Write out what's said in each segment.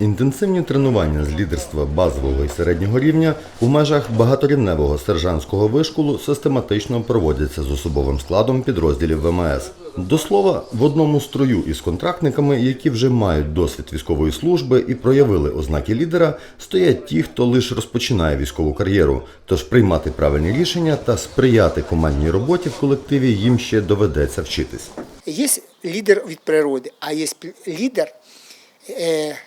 Інтенсивні тренування з лідерства базового і середнього рівня у межах багаторівневого сержантського вишколу систематично проводяться з особовим складом підрозділів ВМС. До слова, в одному строю із контрактниками, які вже мають досвід військової служби і проявили ознаки лідера, стоять ті, хто лише розпочинає військову кар'єру. Тож приймати правильні рішення та сприяти командній роботі в колективі їм ще доведеться вчитись. Є лідер від природи, а є лідер,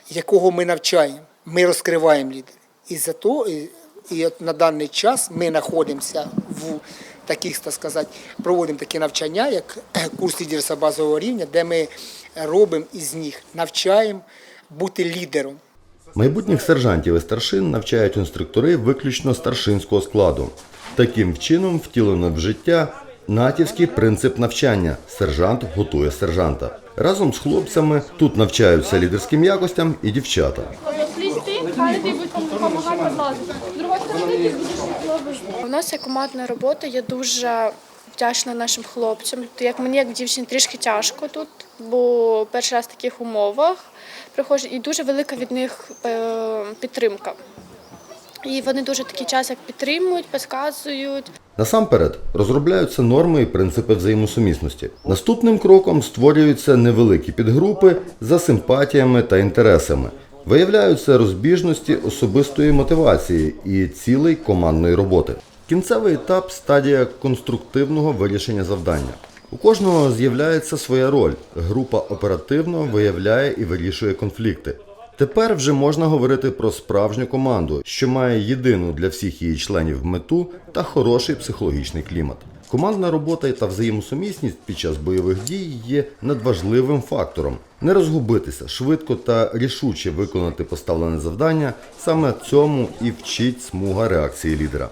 якого ми навчаємо. Ми розкриваємо лідера. І за то, і, і от на даний час ми знаходимося в таких, так сказати, проводимо такі навчання, як е, курс лідерства базового рівня, де ми робимо із них, навчаємо бути лідером. Майбутніх сержантів і старшин навчають інструктори виключно старшинського складу. Таким чином втілено в життя натівський принцип навчання сержант готує сержанта. Разом з хлопцями тут навчаються лідерським якостям і дівчата. У нас є командна робота, я дуже вдячна нашим хлопцям. Як мені, як дівчині, трішки тяжко тут, бо перший раз в таких умовах приходжу, і дуже велика від них е, підтримка. І вони дуже такий час як підтримують, підказують. Насамперед розробляються норми і принципи взаємосумісності. Наступним кроком створюються невеликі підгрупи за симпатіями та інтересами. Виявляються розбіжності особистої мотивації і цілей командної роботи. Кінцевий етап стадія конструктивного вирішення завдання. У кожного з'являється своя роль. Група оперативно виявляє і вирішує конфлікти. Тепер вже можна говорити про справжню команду, що має єдину для всіх її членів мету та хороший психологічний клімат. Командна робота та взаємосумісність під час бойових дій є надважливим фактором. Не розгубитися, швидко та рішуче виконати поставлене завдання. Саме цьому і вчить смуга реакції лідера.